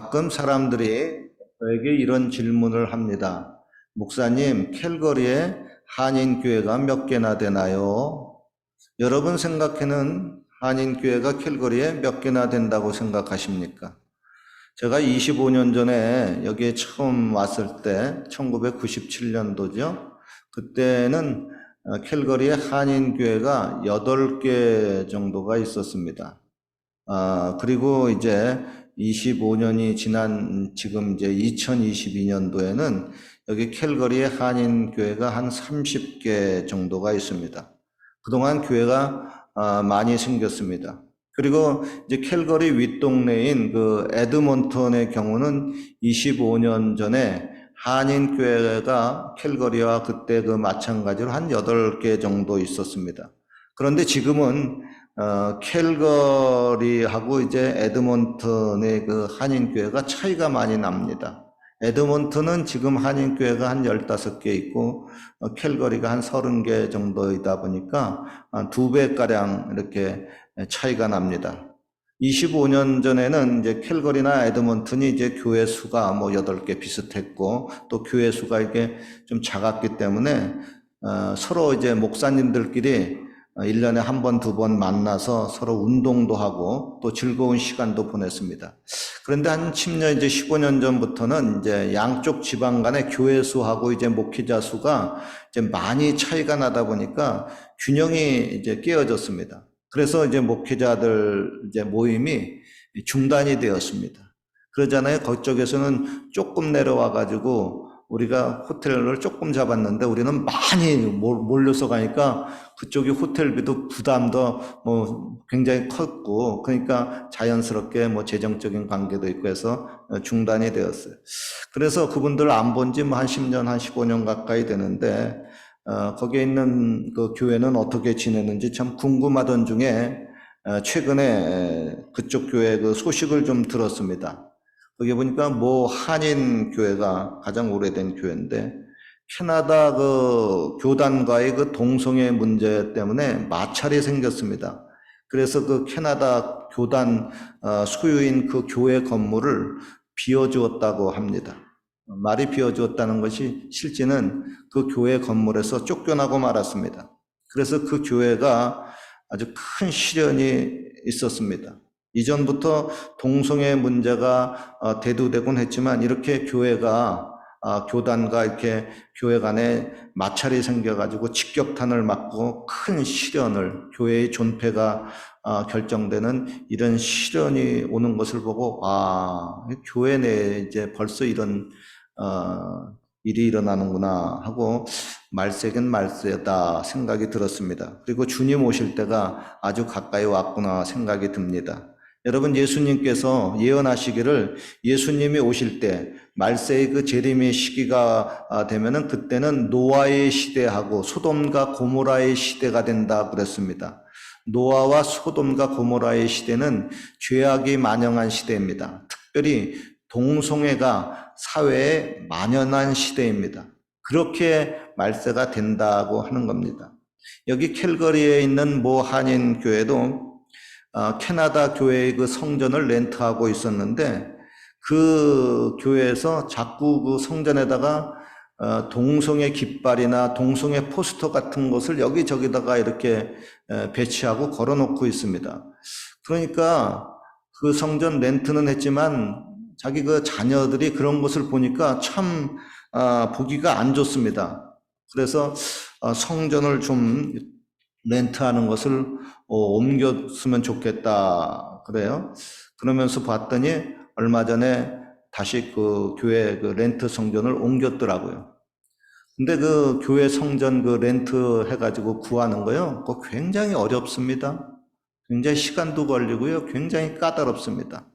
가끔 사람들이 저에게 이런 질문을 합니다. 목사님, 캘거리에 한인교회가 몇 개나 되나요? 여러분 생각에는 한인교회가 캘거리에 몇 개나 된다고 생각하십니까? 제가 25년 전에 여기에 처음 왔을 때, 1997년도죠. 그때는 어, 캘거리에 한인교회가 8개 정도가 있었습니다. 아, 그리고 이제 25년이 지난 지금 이제 2022년도에는 여기 캘거리에 한인 교회가 한 30개 정도가 있습니다. 그동안 교회가 아, 많이 생겼습니다. 그리고 이제 캘거리 윗동네인 그 에드먼턴의 경우는 25년 전에 한인 교회가 캘거리와 그때 그 마찬가지로 한 8개 정도 있었습니다. 그런데 지금은 어, 캘거리하고 이제 에드먼턴의 그 한인교회가 차이가 많이 납니다. 에드먼턴은 지금 한인교회가 한 15개 있고, 어, 캘거리가 한 30개 정도이다 보니까 한 두 배가량 이렇게 차이가 납니다. 25년 전에는 이제 캘거리나 에드먼튼이 이제 교회 수가 뭐 8개 비슷했고, 또 교회 수가 이게 좀 작았기 때문에, 어, 서로 이제 목사님들끼리 1년에 한 번, 두 번 만나서 서로 운동도 하고 또 즐거운 시간도 보냈습니다. 그런데 한 10년, 이제 15년 전부터는 이제 양쪽 지방 간의 교회 수하고 이제 목회자 수가 이제 많이 차이가 나다 보니까 균형이 이제 깨어졌습니다. 그래서 이제 목회자들 이제 모임이 중단이 되었습니다. 그러잖아요. 그쪽에서는 조금 내려와 가지고 우리가 호텔을 조금 잡았는데 우리는 많이 몰려서 가니까 그쪽이 호텔비도 부담도 뭐 굉장히 컸고 그러니까 자연스럽게 뭐 재정적인 관계도 있고 해서 중단이 되었어요. 그래서 그분들 안 본지뭐한 10년, 한 15년 가까이 되는데 어, 거기에 있는 그 교회는 어떻게 지내는지 참 궁금하던 중에 어, 최근에 그쪽 교회 그 소식을 좀 들었습니다. 거기 보니까 뭐 한인 교회가 가장 오래된 교회인데 캐나다 그 교단과의 그 동성애 문제 때문에 마찰이 생겼습니다. 그래서 그 캐나다 교단 어, 소유인 그 교회 건물을 비워주었다고 합니다. 말이 비워주었다는 것이 실제는 그 교회 건물에서 쫓겨나고 말았습니다. 그래서 그 교회가 아주 큰 시련이 있었습니다. 이전부터 동성애 문제가 어, 대두되곤 했지만 이렇게 교회가 아, 교단과 이렇게 교회 간에 마찰이 생겨가지고 직격탄을 맞고 큰 시련을 교회의 존폐가 아, 결정되는 이런 시련이 오는 것을 보고 아 교회 내에 이제 벌써 이런 어, 일이 일어나는구나 하고 말세긴 말세다 생각이 들었습니다. 그리고 주님 오실 때가 아주 가까이 왔구나 생각이 듭니다. 여러분 예수님께서 예언하시기를 예수님이 오실 때 말세의 그 재림의 시기가 아, 되면은 그때는 노아의 시대하고 소돔과 고모라의 시대가 된다 그랬습니다. 노아와 소돔과 고모라의 시대는 죄악이 만영한 시대입니다. 특별히 동성애가 사회에 만연한 시대입니다. 그렇게 말세가 된다고 하는 겁니다. 여기 캘거리에 있는 모 한인 교회도 어, 캐나다 교회의 그 성전을 렌트하고 있었는데 그 교회에서 자꾸 그 성전에다가 어, 동성애 깃발이나 동성애 포스터 같은 것을 여기저기다가 이렇게 배치하고 걸어놓고 있습니다. 그러니까 그 성전 렌트는 했지만 자기 그 자녀들이 그런 것을 보니까 참 아, 보기가 안 좋습니다. 그래서 어, 성전을 좀 렌트하는 것을 어, 옮겼으면 좋겠다 그래요. 그러면서 봤더니 얼마 전에 다시 그 교회 그 렌트 성전을 옮겼더라고요. 근데 그 교회 성전 그 렌트 해가지고 구하는 거요. 그거 굉장히 어렵습니다. 굉장히 시간도 걸리고요. 굉장히 까다롭습니다.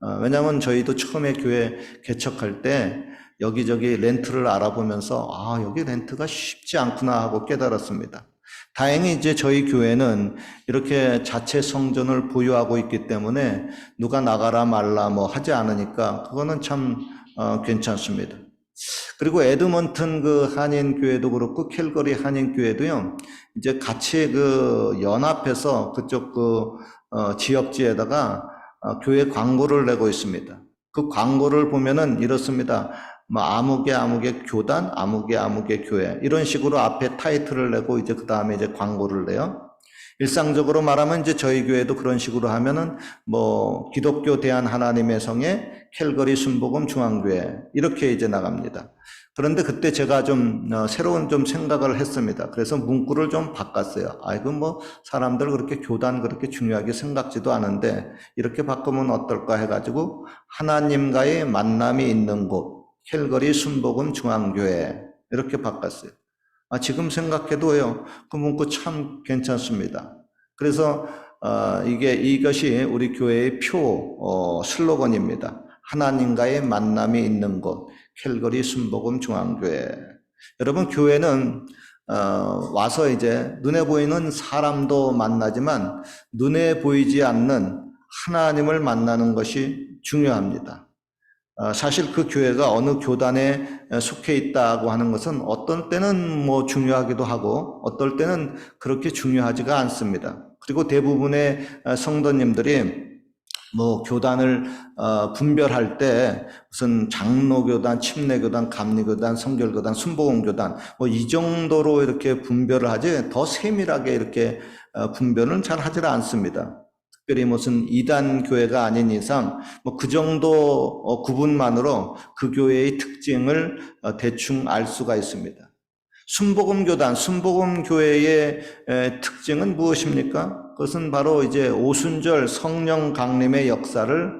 어, 왜냐하면 저희도 처음에 교회 개척할 때 여기저기 렌트를 알아보면서 아 여기 렌트가 쉽지 않구나 하고 깨달았습니다. 다행히 이제 저희 교회는 이렇게 자체 성전을 보유하고 있기 때문에 누가 나가라 말라 뭐 하지 않으니까 그거는 참 어, 괜찮습니다. 그리고 에드먼튼 그 한인 교회도 그렇고 캘거리 한인 교회도요. 이제 같이 그 연합해서 그쪽 그 어, 지역지에다가 어, 교회 광고를 내고 있습니다. 그 광고를 보면은 이렇습니다. 뭐 아무개 아무개 교단, 아무개 아무개 교회 이런 식으로 앞에 타이틀을 내고 이제 그 다음에 이제 광고를 내요. 일상적으로 말하면 이제 저희 교회도 그런 식으로 하면은 뭐 기독교 대한 하나님의 성에 캘거리 순복음 중앙교회 이렇게 이제 나갑니다. 그런데 그때 제가 좀 어, 새로운 좀 생각을 했습니다. 그래서 문구를 좀 바꿨어요. 아이고 뭐 사람들 그렇게 교단 그렇게 중요하게 생각지도 않은데 이렇게 바꾸면 어떨까 해가지고 하나님과의 만남이 있는 곳 캘거리 순복음 중앙교회 이렇게 바꿨어요. 아, 지금 생각해도요, 그 문구 참 괜찮습니다. 그래서, 어, 이게, 이것이 우리 교회의 표, 어, 슬로건입니다. 하나님과의 만남이 있는 곳, 캘거리 순복음 중앙교회. 여러분, 교회는, 어, 와서 이제 눈에 보이는 사람도 만나지만 눈에 보이지 않는 하나님을 만나는 것이 중요합니다. 어, 사실 그 교회가 어느 교단에 속해 있다고 하는 것은 어떤 때는 뭐 중요하기도 하고 어떨 때는 그렇게 중요하지가 않습니다. 그리고 대부분의 어, 성도님들이 뭐 교단을 어, 분별할 때 무슨 장로교단, 침례교단, 감리교단, 성결교단, 순복음교단 뭐 이 정도로 이렇게 분별을 하지 더 세밀하게 이렇게 분별은 잘 하지 않습니다. 특별히 무슨 이단 교회가 아닌 이상 뭐 그 정도 어, 구분만으로 그 교회의 특징을 어, 대충 알 수가 있습니다. 순복음 교단, 순복음 교회의 특징은 무엇입니까? 그것은 바로 이제 오순절 성령 강림의 역사를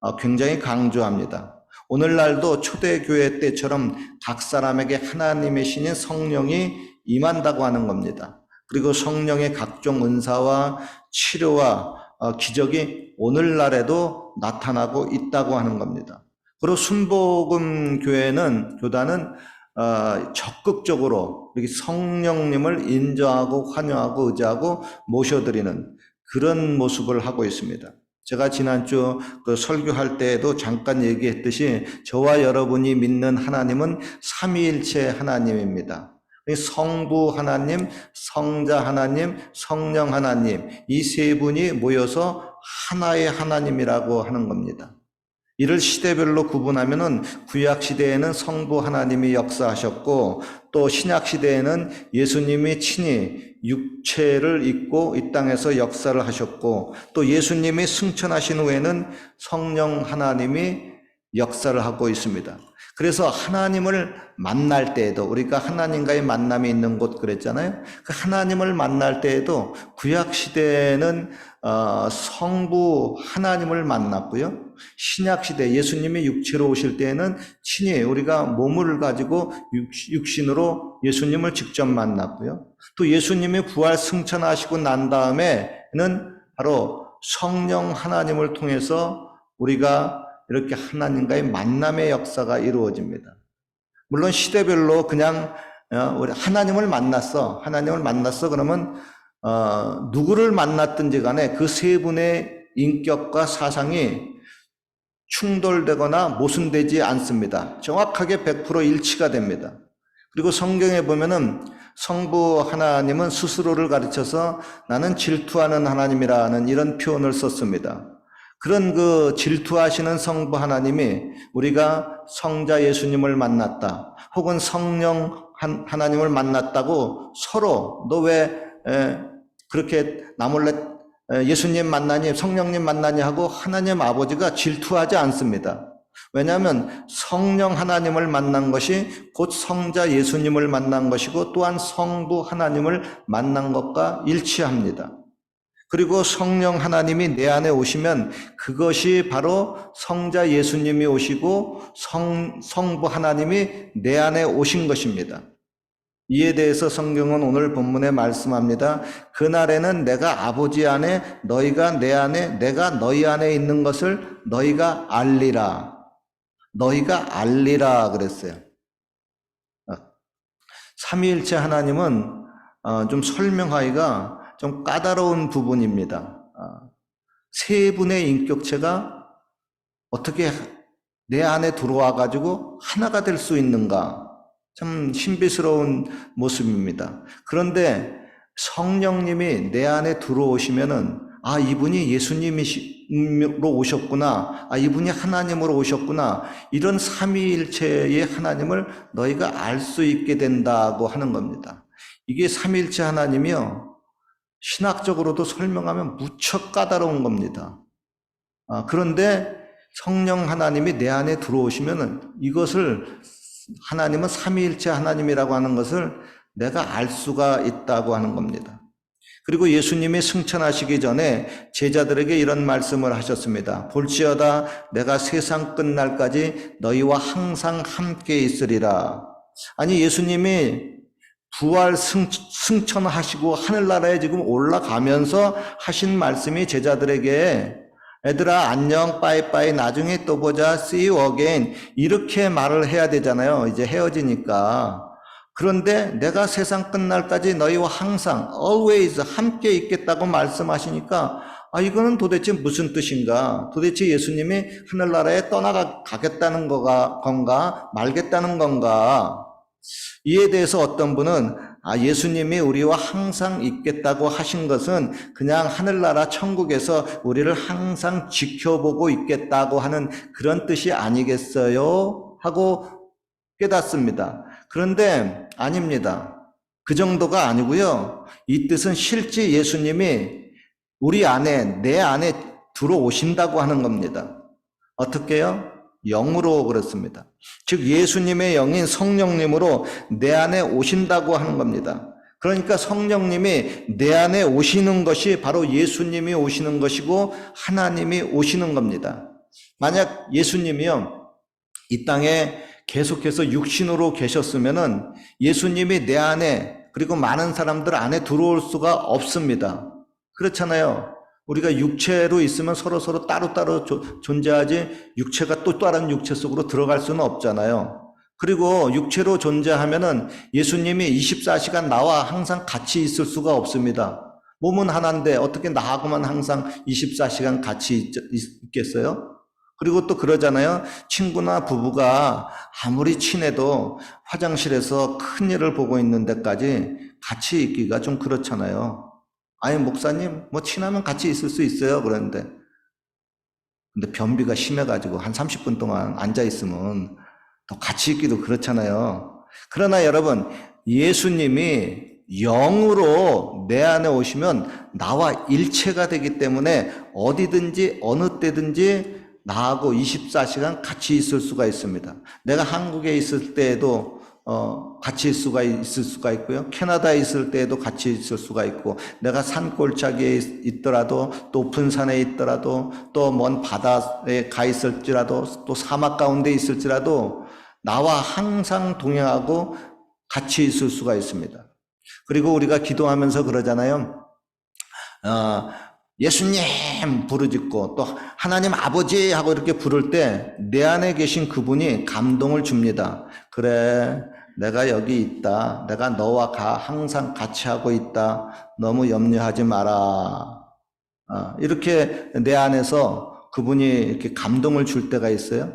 어, 굉장히 강조합니다. 오늘날도 초대교회 때처럼 각 사람에게 하나님의 신인 성령이 임한다고 하는 겁니다. 그리고 성령의 각종 은사와 치료와 어, 기적이 오늘날에도 나타나고 있다고 하는 겁니다. 그리고 순복음 교회는 교단은 어, 적극적으로 이렇게 성령님을 인정하고 환영하고 의지하고 모셔드리는 그런 모습을 하고 있습니다. 제가 지난주 그 설교할 때에도 잠깐 얘기했듯이 저와 여러분이 믿는 하나님은 삼위일체 하나님입니다. 성부 하나님, 성자 하나님, 성령 하나님, 이 세 분이 모여서 하나의 하나님이라고 하는 겁니다. 이를 시대별로 구분하면은 구약 시대에는 성부 하나님이 역사하셨고 또 신약 시대에는 예수님이 친히 육체를 입고 이 땅에서 역사를 하셨고 또 예수님이 승천하신 후에는 성령 하나님이 역사를 하고 있습니다. 그래서 하나님을 만날 때에도 우리가 하나님과의 만남이 있는 곳 그랬잖아요. 그 하나님을 만날 때에도 구약 시대에는 어, 성부 하나님을 만났고요. 신약 시대 예수님이 육체로 오실 때에는 친히 우리가 몸을 가지고 육신으로 예수님을 직접 만났고요. 또 예수님이 부활 승천하시고 난 다음에는 바로 성령 하나님을 통해서 우리가 이렇게 하나님과의 만남의 역사가 이루어집니다. 물론 시대별로 그냥 어, 우리 하나님을 만났어. 하나님을 만났어. 그러면 어, 누구를 만났든지 간에 그 세 분의 인격과 사상이 충돌되거나 모순되지 않습니다. 정확하게 100% 일치가 됩니다. 그리고 성경에 보면은 성부 하나님은 스스로를 가르쳐서 나는 질투하는 하나님이라는 이런 표현을 썼습니다. 그런 그 질투하시는 성부 하나님이 우리가 성자 예수님을 만났다. 혹은 성령 하나님을 만났다고 서로 너 왜 그렇게 나몰래 예수님 만나니 성령님 만나니 하고 하나님 아버지가 질투하지 않습니다. 왜냐하면 성령 하나님을 만난 것이 곧 성자 예수님을 만난 것이고 또한 성부 하나님을 만난 것과 일치합니다. 그리고 성령 하나님이 내 안에 오시면 그것이 바로 성자 예수님이 오시고 성, 성부 하나님이 내 안에 오신 것입니다. 이에 대해서 성경은 오늘 본문에 말씀합니다. 그날에는 내가 아버지 안에 너희가 내 안에 내가 너희 안에 있는 것을 너희가 알리라. 너희가 알리라 그랬어요. 삼위일체 하나님은 어, 좀 설명하기가 좀 까다로운 부분입니다. 아, 세 분의 인격체가 어떻게 내 안에 들어와 가지고 하나가 될 수 있는가? 참 신비스러운 모습입니다. 그런데 성령님이 내 안에 들어오시면은 아, 이분이 예수님으로 오셨구나. 아, 이분이 하나님으로 오셨구나. 이런 삼위일체의 하나님을 너희가 알 수 있게 된다고 하는 겁니다. 이게 삼위일체 하나님이요. 신학적으로도 설명하면 무척 까다로운 겁니다. 아, 그런데 성령 하나님이 내 안에 들어오시면은 이것을 하나님은 삼위일체 하나님이라고 하는 것을 내가 알 수가 있다고 하는 겁니다. 그리고 예수님이 승천하시기 전에 제자들에게 이런 말씀을 하셨습니다. 볼지어다 내가 세상 끝날까지 너희와 항상 함께 있으리라. 아니 예수님이 부활 승, 승천하시고 하늘나라에 지금 올라가면서 하신 말씀이 제자들에게 애들아 안녕 빠이빠이 나중에 또 보자 see you again 이렇게 말을 해야 되잖아요. 이제 헤어지니까. 그런데 내가 세상 끝날까지 너희와 항상 always 함께 있겠다고 말씀하시니까 아 이거는 도대체 무슨 뜻인가? 도대체 예수님이 하늘나라에 떠나가겠다는 건가 말겠다는 건가? 이에 대해서 어떤 분은 아 예수님이 우리와 항상 있겠다고 하신 것은 그냥 하늘나라 천국에서 우리를 항상 지켜보고 있겠다고 하는 그런 뜻이 아니겠어요? 하고 깨닫습니다. 그런데 아닙니다. 그 정도가 아니고요. 이 뜻은 실제 예수님이 우리 안에, 내 안에 들어오신다고 하는 겁니다. 어떻게요? 영으로 그렇습니다. 즉, 예수님의 영인 성령님으로 내 안에 오신다고 하는 겁니다. 그러니까 성령님이 내 안에 오시는 것이 바로 예수님이 오시는 것이고 하나님이 오시는 겁니다. 만약 예수님이요, 이 땅에 계속해서 육신으로 계셨으면은 예수님이 내 안에 그리고 많은 사람들 안에 들어올 수가 없습니다. 그렇잖아요. 우리가 육체로 있으면 서로 서로 따로따로 조- 존재하지 육체가 또 다른 육체 속으로 들어갈 수는 없잖아요. 그리고 육체로 존재하면은 예수님이 24시간 나와 항상 같이 있을 수가 없습니다. 몸은 하나인데 어떻게 나하고만 항상 24시간 같이 있, 있겠어요? 그리고 또 그러잖아요. 친구나 부부가 아무리 친해도 화장실에서 큰 일을 보고 있는 데까지 같이 있기가 좀 그렇잖아요. 아니, 목사님, 뭐 친하면 같이 있을 수 있어요. 그런데. 근데 변비가 심해가지고 한 30분 동안 앉아있으면 또 같이 있기도 그렇잖아요. 그러나 여러분, 예수님이 영으로 내 안에 오시면 나와 일체가 되기 때문에 어디든지 어느 때든지 나하고 24시간 같이 있을 수가 있습니다. 내가 한국에 있을 때에도 어, 같이 있을 수가, 있을 수가 있고요. 캐나다에 있을 때에도 같이 있을 수가 있고, 내가 산골짜기에 있- 있더라도, 높은 산에 있더라도, 또 먼 바다에 가 있을지라도, 또 사막 가운데 있을지라도, 나와 항상 동행하고 같이 있을 수가 있습니다. 그리고 우리가 기도하면서 그러잖아요. 어, 예수님 부르짖고 또 하나님 아버지 하고 이렇게 부를 때 내 안에 계신 그분이 감동을 줍니다. 그래, 내가 여기 있다. 내가 너와 가, 항상 같이 하고 있다. 너무 염려하지 마라. 어, 이렇게 내 안에서 그분이 이렇게 감동을 줄 때가 있어요.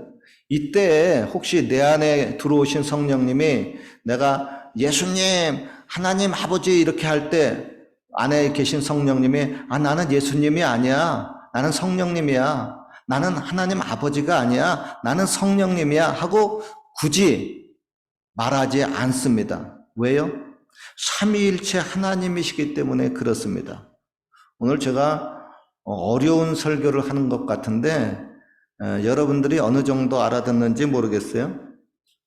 이때 혹시 내 안에 들어오신 성령님이 내가 예수님, 하나님 아버지 이렇게 할 때 안에 계신 성령님이 아 나는 예수님이 아니야. 나는 성령님이야. 나는 하나님 아버지가 아니야. 나는 성령님이야 하고 굳이 말하지 않습니다. 왜요? 삼위일체 하나님이시기 때문에 그렇습니다. 오늘 제가 어려운 설교를 하는 것 같은데 에, 여러분들이 어느 정도 알아듣는지 모르겠어요.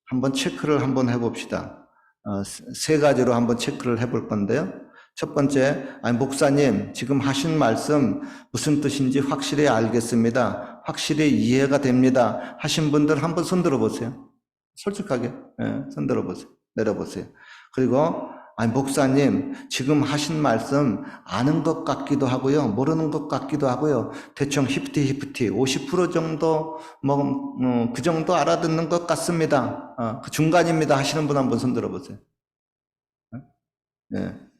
한번 체크를 한번 해봅시다. 어, 세- 세 가지로 한번 체크를 해볼 건데요. 첫 번째, 아니, 목사님, 지금 하신 말씀 무슨 뜻인지 확실히 알겠습니다. 확실히 이해가 됩니다. 하신 분들 한번 손 들어보세요. 솔직하게, 예, 손 들어 보세요. 내려보세요. 그리고, 아니, 목사님, 지금 하신 말씀 아는 것 같기도 하고요. 모르는 것 같기도 하고요. 대충 히프티 히프티 50% 정도, 뭐, 음, 그 정도 알아듣는 것 같습니다. 어, 그 중간입니다. 하시는 분 한번 손 들어 보세요. 예.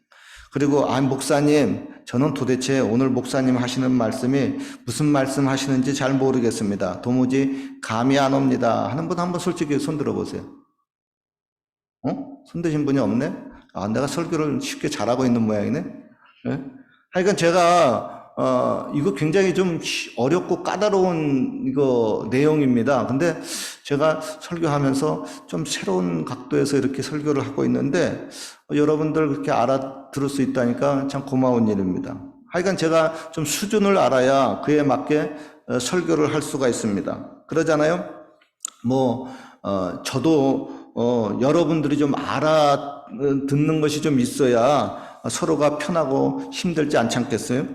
그리고 아 목사님 저는 도대체 오늘 목사님 하시는 말씀이 무슨 말씀 하시는지 잘 모르겠습니다. 도무지 감이 안 옵니다. 하는 분 한번 솔직히 손 들어보세요. 어? 손 드신 분이 없네? 아 내가 설교를 쉽게 잘하고 있는 모양이네. 예? 하여간 제가 어, 이거 굉장히 좀 시- 어렵고 까다로운 이거 내용입니다. 근데 제가 설교하면서 좀 새로운 각도에서 이렇게 설교를 하고 있는데 어, 여러분들 그렇게 알아들을 수 있다니까 참 고마운 일입니다. 하여간 제가 좀 수준을 알아야 그에 맞게 어, 설교를 할 수가 있습니다. 그러잖아요. 뭐, 어, 저도, 어, 여러분들이 좀 알아 듣는 것이 좀 있어야 서로가 편하고 힘들지 않지 않겠어요?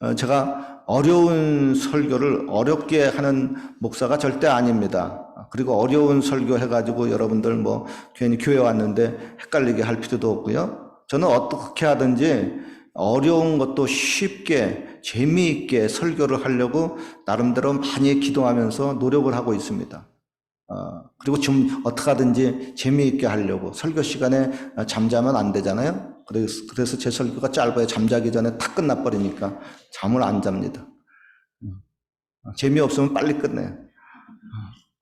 어, 제가 어려운 설교를 어렵게 하는 목사가 절대 아닙니다. 그리고 어려운 설교 해가지고 여러분들 뭐 괜히 교회 왔는데 헷갈리게 할 필요도 없고요. 저는 어떻게 하든지 어려운 것도 쉽게 재미있게 설교를 하려고 나름대로 많이 기도하면서 노력을 하고 있습니다. 어, 그리고 좀 어떻게 하든지 재미있게 하려고 설교 시간에 잠자면 안 되잖아요. 그래서, 그래서 제 설교가 짧아요. 잠자기 전에 탁 끝나버리니까 잠을 안 잡니다. 어, 재미없으면 빨리 끝내요.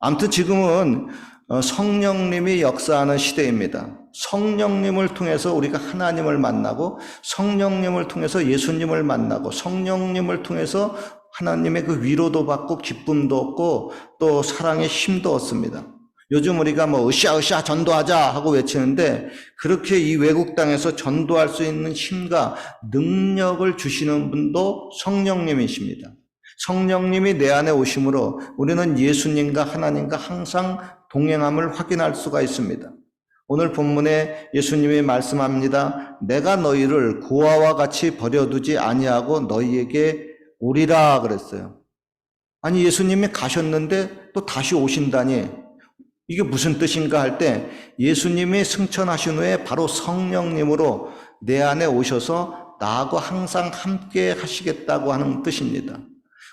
아무튼 지금은 어, 성령님이 역사하는 시대입니다. 성령님을 통해서 우리가 하나님을 만나고 성령님을 통해서 예수님을 만나고 성령님을 통해서 하나님의 그 위로도 받고 기쁨도 얻고 또 사랑의 힘도 얻습니다. 요즘 우리가 뭐 으쌰으쌰 전도하자 하고 외치는데 그렇게 이 외국 땅에서 전도할 수 있는 힘과 능력을 주시는 분도 성령님이십니다. 성령님이 내 안에 오심으로 우리는 예수님과 하나님과 항상 동행함을 확인할 수가 있습니다. 오늘 본문에 예수님이 말씀합니다. 내가 너희를 고아와 같이 버려두지 아니하고 너희에게 오리라 그랬어요. 아니 예수님이 가셨는데 또 다시 오신다니 이게 무슨 뜻인가 할 때 예수님이 승천하신 후에 바로 성령님으로 내 안에 오셔서 나하고 항상 함께 하시겠다고 하는 뜻입니다.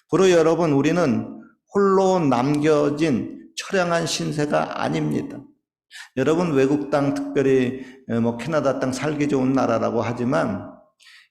그러 여러분 우리는 홀로 남겨진 처량한 신세가 아닙니다. 여러분 외국 땅 특별히 뭐 캐나다 땅 살기 좋은 나라라고 하지만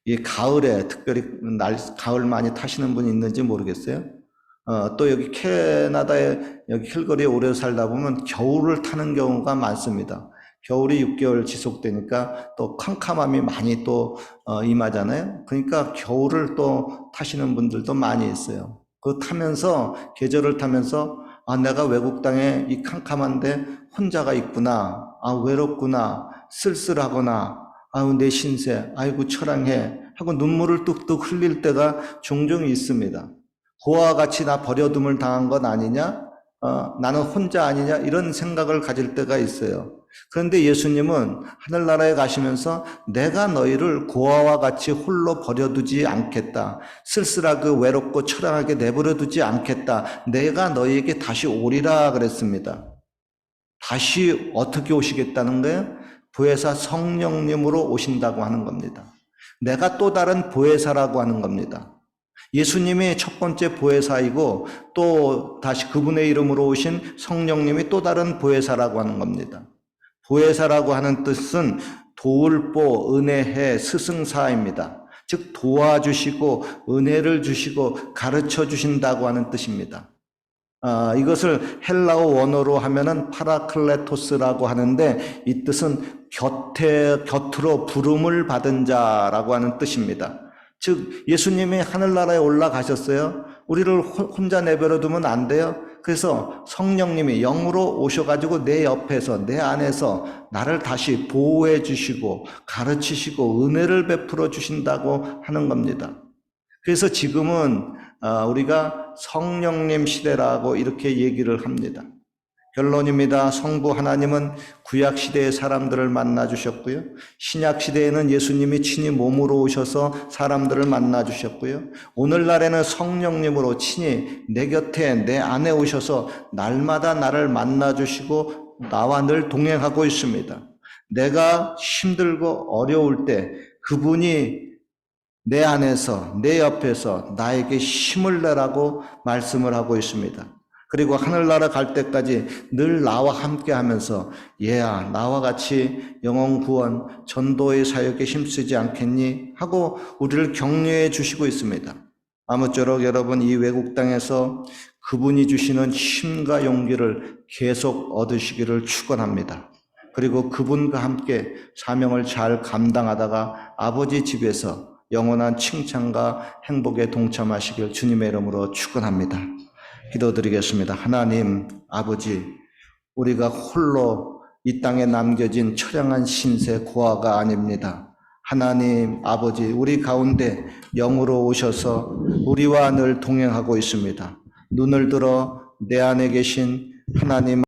이 가을에 특별히 날 가을 많이 타시는 분이 있는지 모르겠어요. 어, 또 여기 캐나다에 여기 힐거리에 오래 살다 보면 겨울을 타는 경우가 많습니다. 겨울이 6개월 지속되니까 또 캄캄함이 많이 또 어, 임하잖아요. 그러니까 겨울을 또 타시는 분들도 많이 있어요. 그 타면서 계절을 타면서 아 내가 외국 땅에 이 캄캄한데 혼자가 있구나. 아 외롭구나. 쓸쓸하거나 아우 내 신세 아이고 처량해 하고 눈물을 뚝뚝 흘릴 때가 종종 있습니다. 고와 같이 나 버려둠을 당한 것 아니냐? 어, 나는 혼자 아니냐? 이런 생각을 가질 때가 있어요. 그런데 예수님은 하늘나라에 가시면서 내가 너희를 고아와 같이 홀로 버려두지 않겠다. 쓸쓸하고 외롭고 처량하게 내버려두지 않겠다. 내가 너희에게 다시 오리라 그랬습니다. 다시 어떻게 오시겠다는 거예요? 보혜사 성령님으로 오신다고 하는 겁니다. 내가 또 다른 보혜사라고 하는 겁니다. 예수님이 첫 번째 보혜사이고 또 다시 그분의 이름으로 오신 성령님이 또 다른 보혜사라고 하는 겁니다. 보혜사라고 하는 뜻은 도울보, 은혜해, 스승사입니다. 즉 도와주시고 은혜를 주시고 가르쳐 주신다고 하는 뜻입니다. 아, 이것을 헬라어 원어로 하면은 파라클레토스라고 하는데 이 뜻은 곁에 곁으로 부름을 받은 자라고 하는 뜻입니다. 즉 예수님이 하늘나라에 올라가셨어요. 우리를 혼자 내버려 두면 안 돼요. 그래서 성령님이 영으로 오셔가지고 내 옆에서 내 안에서 나를 다시 보호해 주시고 가르치시고 은혜를 베풀어 주신다고 하는 겁니다. 그래서 지금은 아, 우리가 성령님 시대라고 이렇게 얘기를 합니다. 결론입니다. 성부 하나님은 구약 시대의 사람들을 만나 주셨고요. 신약 시대에는 예수님이 친히 몸으로 오셔서 사람들을 만나 주셨고요. 오늘날에는 성령님으로 친히 내 곁에 내 안에 오셔서 날마다 나를 만나 주시고 나와 늘 동행하고 있습니다. 내가 힘들고 어려울 때 그분이 내 안에서 내 옆에서 나에게 힘을 내라고 말씀을 하고 있습니다. 그리고 하늘나라 갈 때까지 늘 나와 함께 하면서 얘야 나와 같이 영혼 구원 전도의 사역에 힘쓰지 않겠니 하고 우리를 격려해 주시고 있습니다. 아무쪼록 여러분 이 외국 땅에서 그분이 주시는 힘과 용기를 계속 얻으시기를 축원합니다. 그리고 그분과 함께 사명을 잘 감당하다가 아버지 집에서 영원한 칭찬과 행복에 동참하시길 주님의 이름으로 축원합니다. 기도드리겠습니다. 하나님 아버지 우리가 홀로 이 땅에 남겨진 처량한 신세 고아가 아닙니다. 하나님 아버지 우리 가운데 영으로 오셔서 우리와 늘 동행하고 있습니다. 눈을 들어 내 안에 계신 하나님